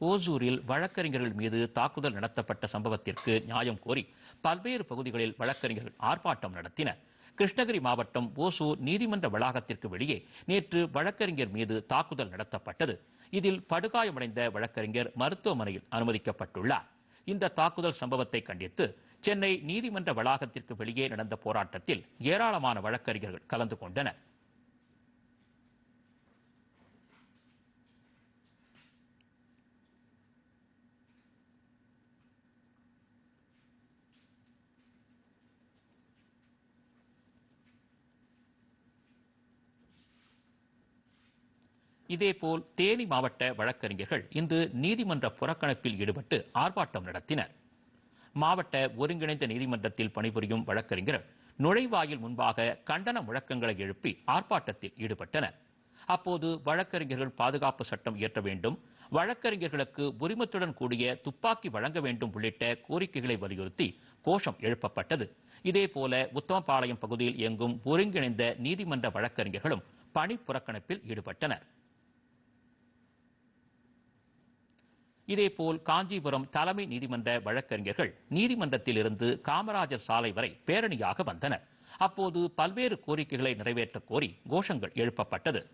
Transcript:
ஓசூரில் வழக்கறிஞர்கள் மீது தாக்குதல் நடத்தப்பட்ட சம்பவத்திற்கு நியாயம் கோரி பல்வேறு பகுதிகளில் வழக்கறிஞர்கள் ஆர்ப்பாட்டம் நடத்தினர். கிருஷ்ணகிரி மாவட்டம் ஓசூர் நீதிமன்ற வளாகத்திற்கு வெளியே நேற்று வழக்கறிஞர் மீது தாக்குதல் நடத்தப்பட்டது. இதில் படுகாயமடைந்த வழக்கறிஞர் மருத்துவமனையில் அனுமதிக்கப்பட்டுள்ளார். இந்த தாக்குதல் சம்பவத்தை கண்டித்து சென்னை நீதிமன்ற வளாகத்திற்கு வெளியே நடந்த போராட்டத்தில் ஏராளமான வழக்கறிஞர்கள் கலந்து கொண்டனர். இதேபோல் தேனி மாவட்ட வழக்கறிஞர்கள் இன்று நீதிமன்ற புறக்கணிப்பில் ஈடுபட்டு ஆர்ப்பாட்டம் நடத்தினர். மாவட்ட ஒருங்கிணைந்த நீதிமன்றத்தில் பணிபுரியும் வழக்கறிஞர் நுழைவாயில் முன்பாக கண்டன முழக்கங்களை எழுப்பி ஆர்ப்பாட்டத்தில் ஈடுபட்டனர். அப்போது வழக்கறிஞர்கள் பாதுகாப்பு சட்டம் இயற்ற வேண்டும் வழக்கறிஞர்களுக்கு உரிமத்துடன் கூடிய துப்பாக்கி வழங்க வேண்டும் உள்ளிட்ட கோரிக்கைகளை வலியுறுத்தி கோஷம் எழுப்பப்பட்டது. இதேபோல உத்தமபாளையம் பகுதியில் இயங்கும் ஒருங்கிணைந்த நீதிமன்ற வழக்கறிஞர்களும் பணி புறக்கணிப்பில் ஈடுபட்டனர். இதேபோல் காஞ்சிபுரம் தலைமை நீதிமன்ற வழக்கறிஞர்கள் நீதிமன்றத்தில் இருந்து காமராஜர் சாலை வரை பேரணியாக வந்தனர். அப்போது பல்வேறு கோரிக்கைகளை நிறைவேற்றக் கோரி கோஷங்கள் எழுப்பப்பட்டது.